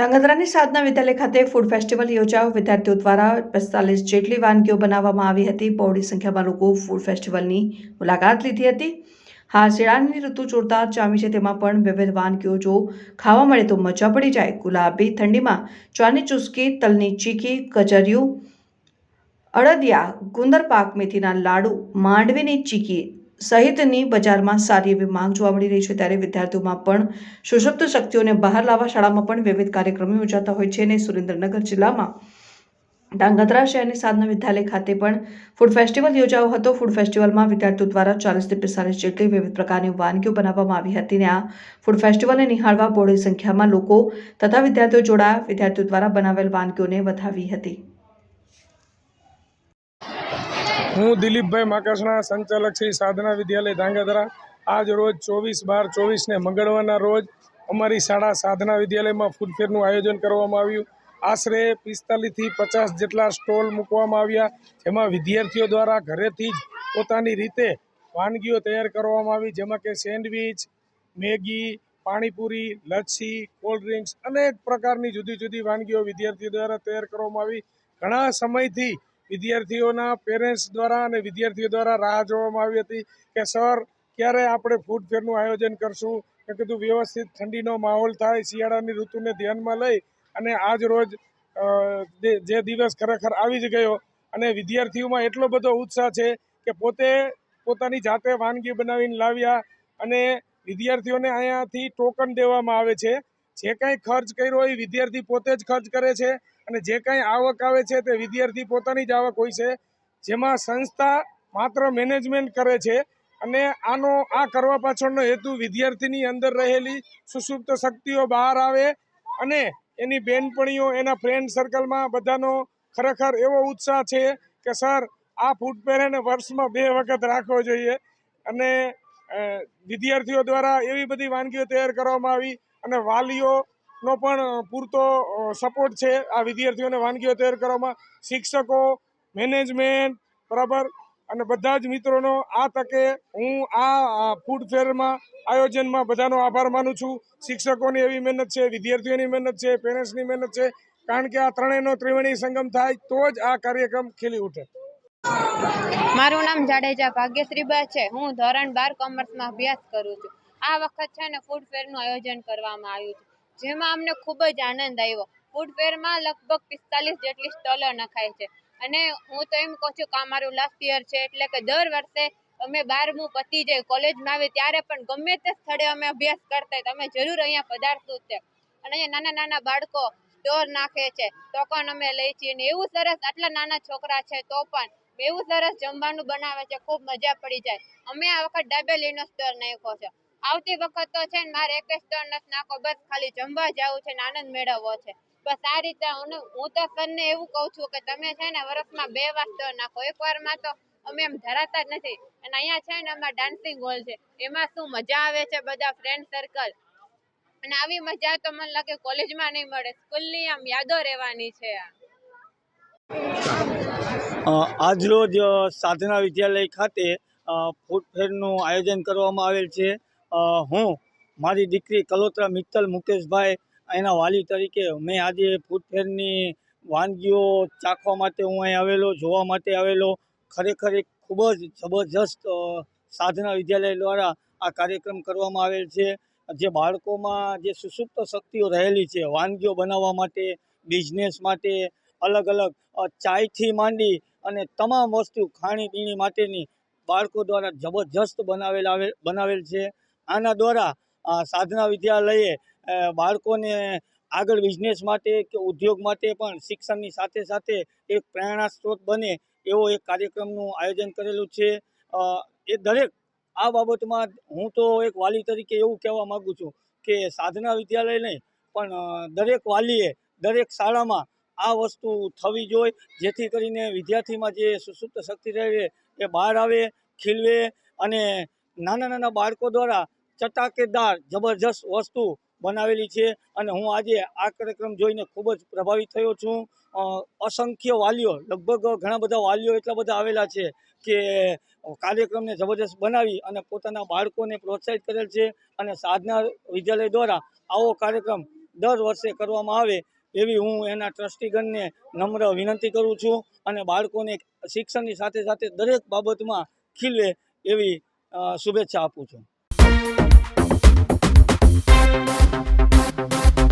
ધાંગધ્રાની સાધના વિદ્યાલય ખાતે food festival યોજાયો. વિદ્યાર્થીઓ દ્વારા પિસ્તાલીસ જેટલી વાનગીઓ બનાવવામાં આવી હતી. બહોળી સંખ્યામાં લોકો ફૂડ ફેસ્ટિવલની મુલાકાત લીધી હતી. હા શિયાળાની ઋતુ જોરદાર જામી છે. તેમાં પણ વિવિધ વાનગીઓ જો ખાવા મળે તો મજા પડી જાય. ગુલાબી ઠંડીમાં ચાની ચુસ્કી, તલની ચીકી કચરિયું અડદિયા, ગુંદર પાક, મેથીના લાડુ, માંડવીની ચીકી સહિતની બજારમાં સારી એવી માંગ જોવા મળી રહી છે. ત્યારે વિદ્યાર્થીઓમાં પણ સુષુપ્ત શક્તિઓને બહાર લાવવા શાળામાં પણ વિવિધ કાર્યક્રમો યોજાતા હોય છે અને સુરેન્દ્રનગર જિલ્લામાં ડાંગધ્રા શહેરની સાધના વિદ્યાલય ખાતે પણ ફૂડ ફેસ્ટિવલ યોજાયો હતો. ફૂડ ફેસ્ટિવલમાં વિદ્યાર્થીઓ દ્વારા ચાલીસથી પિસ્તાલીસ જેટલી વિવિધ પ્રકારની વાનગીઓ બનાવવામાં આવી હતી અને આ ફૂડ ફેસ્ટિવલને નિહાળવા બહોળી સંખ્યામાં લોકો તથા વિદ્યાર્થીઓ જોડાયા. વિદ્યાર્થીઓ દ્વારા બનાવેલ વાનગીઓને વધાવી હતી. હું દિલીપભાઈ માકસણા સંચાલક શ્રી સાધના વિદ્યાલય ધાંગધ્રા. આજ રોજ ચોવીસ બાર ચોવીસને મંગળવારના રોજ અમારી શાળા સાધના વિદ્યાલયમાં ફૂડ ફેરનું આયોજન કરવામાં આવ્યું. આશરે પિસ્તાલીસથી પચાસ જેટલા સ્ટોલ મૂકવામાં આવ્યા. જેમાં વિદ્યાર્થીઓ દ્વારા ઘરેથી જ પોતાની રીતે વાનગીઓ તૈયાર કરવામાં આવી, જેમાં કે sandwich, Maggi, panipuri lassi cold drinks અનેક પ્રકારની જુદી જુદી વાનગીઓ વિદ્યાર્થીઓ દ્વારા તૈયાર કરવામાં આવી. ઘણા સમયથી વિદ્યાર્થીઓના પેરેન્ટ્સ દ્વારા અને વિદ્યાર્થીઓ દ્વારા રાહ જોવામાં આવી હતી કે, સર, ક્યારે આપણે ફૂડ ફેરનું આયોજન કરશું? મેં કીધું, વ્યવસ્થિત ઠંડીનો માહોલ થાય, શિયાળાની ઋતુને ધ્યાનમાં લઈ અને આજ રોજ જે દિવસ ખરેખર આવી જ ગયો. અને વિદ્યાર્થીઓમાં એટલો બધો ઉત્સાહ છે કે પોતે પોતાની જાતે વાનગી બનાવીને લાવ્યા અને વિદ્યાર્થીઓને અહીંયાથી ટોકન દેવામાં આવે છે. જે કાંઈ ખર્ચ કર્યો એ વિદ્યાર્થી પોતે જ ખર્ચ કરે છે અને જે કાંઈ આવક આવે છે તે વિદ્યાર્થી પોતાની જ આવક હોય છે. જેમાં સંસ્થા માત્ર મેનેજમેન્ટ કરે છે અને આનો, આ કરવા પાછળનો હેતુ વિદ્યાર્થીની અંદર રહેલી સુસુપ્ત શક્તિઓ બહાર આવે અને એની બેનપણીઓ, એના ફ્રેન્ડ સર્કલમાં બધાનો ખરેખર એવો ઉત્સાહ છે કે, સર, આ ફૂડ પેરેને વર્ષમાં બે વખત રાખવો જોઈએ. અને વિદ્યાર્થીઓ દ્વારા એવી બધી વાનગીઓ તૈયાર કરવામાં આવી અને વાલીઓનો પણ પૂરતો સપોર્ટ છે આ વિદ્યાર્થીઓને વાનગીઓ તૈયાર કરવામાં. શિક્ષકો મેનેજમેન્ટ બરાબર? અને બધા જ મિત્રોનો આ તકે હું આ ફૂડ ફેરમાં આયોજનમાં બધાનો આભાર માનું છું. શિક્ષકોની એવી મહેનત છે, વિદ્યાર્થીઓની મહેનત છે પેરેન્ટ્સની મહેનત છે. કારણ કે આ ત્રણેયનો ત્રિવેણી સંગમ થાય તો જ આ કાર્યક્રમ ખીલી ઉઠે. મારું નામ જાડેજા ભાગ્યશ્રીબા છે. હું ધોરણ બાર કોમર્સમાં અભ્યાસ કરું છું. આ વખત છે ને ફૂડ ફેરનું આયોજન કરવામાં આવ્યું છે. જેમાં અમને ખૂબ જ આનંદ આવ્યો. ફૂડ ફેરમાં લગભગ પિસ્તાલીસ જેટલી સ્ટોલો નખાય છે. અને હું તો એમ કહું છું કે અમારું લાસ્ટ યર છે, એટલે કે દર વર્ષે અમે બારમું પતી જાય કોલેજમાં આવે ત્યારે પણ ગમે તે સ્થળે અમે અભ્યાસ કરતા તમે જરૂર અહીંયા પધારતું છે. અને અહીંયા નાના નાના બાળકો સ્ટોર નાખે છે. ટોકન અમે લઈ છીએ ને એવું સરસ આટલા નાના છોકરા છે તો પણ એવું સરસ જમવાનું બનાવે છે, ખૂબ મજા પડી જાય. અમે આ વખત ડાબેલીનો સ્ટોર નાખ્યો છે. આવતી વખત તો છે ને મારે એક સ્ટોર નથી નાખો, બસ ખાલી જમવા જવું છે ને આનંદ મેળવવો છે. બસ આ રીતે હું તો સરને એવું કહું છું કે તમે છે ને વર્ષમાં બે વાર ટર્ન નાખો. એક વારમાં તો અમે એમ ધરાતા જ નથી. અને અહીંયા છે ને અમારા ડાન્સિંગ હોલ છે. એમાં શું મજા આવે છે બધા ફ્રેન્ડ સર્કલ અને આવી મજા તો મને લાગે કોલેજમાં નહીં મળે. સ્કૂલની આમ યાદો રહેવાની છે આજરોજ સાધના વિદ્યાલય ખાતે ફૂડ ફેરનું આયોજન કરવામાં આવેલ છે. હું, મારી દીકરી કલોત્રા મિત્તલ મુકેશભાઈ, એના વાલી તરીકે મેં આજે ફૂટફેરની વાનગીઓ ચાખવા માટે હું અહીં આવેલો, જોવા માટે આવેલો. ખરેખર એક ખૂબ જ જબરજસ્ત સાધના વિદ્યાલય દ્વારા આ કાર્યક્રમ કરવામાં આવેલ છે. જે બાળકોમાં જે સુસુપ્ત શક્તિઓ રહેલી છે, વાનગીઓ બનાવવા માટે, બિઝનેસ માટે, અલગ અલગ ચાયથી માંડી અને તમામ વસ્તુ ખાણીપીણી માટેની બાળકો દ્વારા જબરજસ્ત બનાવેલ આવે, બનાવેલ છે. આના દ્વારા સાધના વિદ્યાલયે બાળકોને આગળ બિઝનેસ માટે કે ઉદ્યોગ માટે પણ શિક્ષણની સાથે સાથે એક પ્રેરણા સ્ત્રોત બને એવો એક કાર્યક્રમનું આયોજન કરેલું છે. એ દરેક આ બાબતમાં હું તો એક વાલી તરીકે એવું કહેવા માગું છું કે સાધના વિદ્યાલય નહીં, પણ દરેક વાલીએ દરેક શાળામાં આ વસ્તુ થવી જોઈએ જેથી કરીને વિદ્યાર્થીમાં જે સુસુપ્ત શક્તિ રહે એ બહાર આવે, ખીલવે અને નાના નાના બાળકો દ્વારા ચટાકેદાર, જબરજસ્ત વસ્તુ બનાવેલી છે અને હું આજે આ કાર્યક્રમ જોઈને ખૂબ જ પ્રભાવિત થયો છું. અસંખ્ય વાલીઓ, લગભગ ઘણા બધા વાલીઓ એટલા બધા આવેલા છે કે કાર્યક્રમને જબરજસ્ત બનાવી અને પોતાના બાળકોને પ્રોત્સાહિત કરેલ છે અને સાધના વિદ્યાલય દ્વારા આવો કાર્યક્રમ દર વર્ષે કરવામાં આવે એવી હું એના ટ્રસ્ટીગણને નમ્ર વિનંતી કરું છું અને બાળકોને શિક્ષણની સાથે સાથે દરેક બાબતમાં ખીલે એવી શુભેચ્છા આપું છું.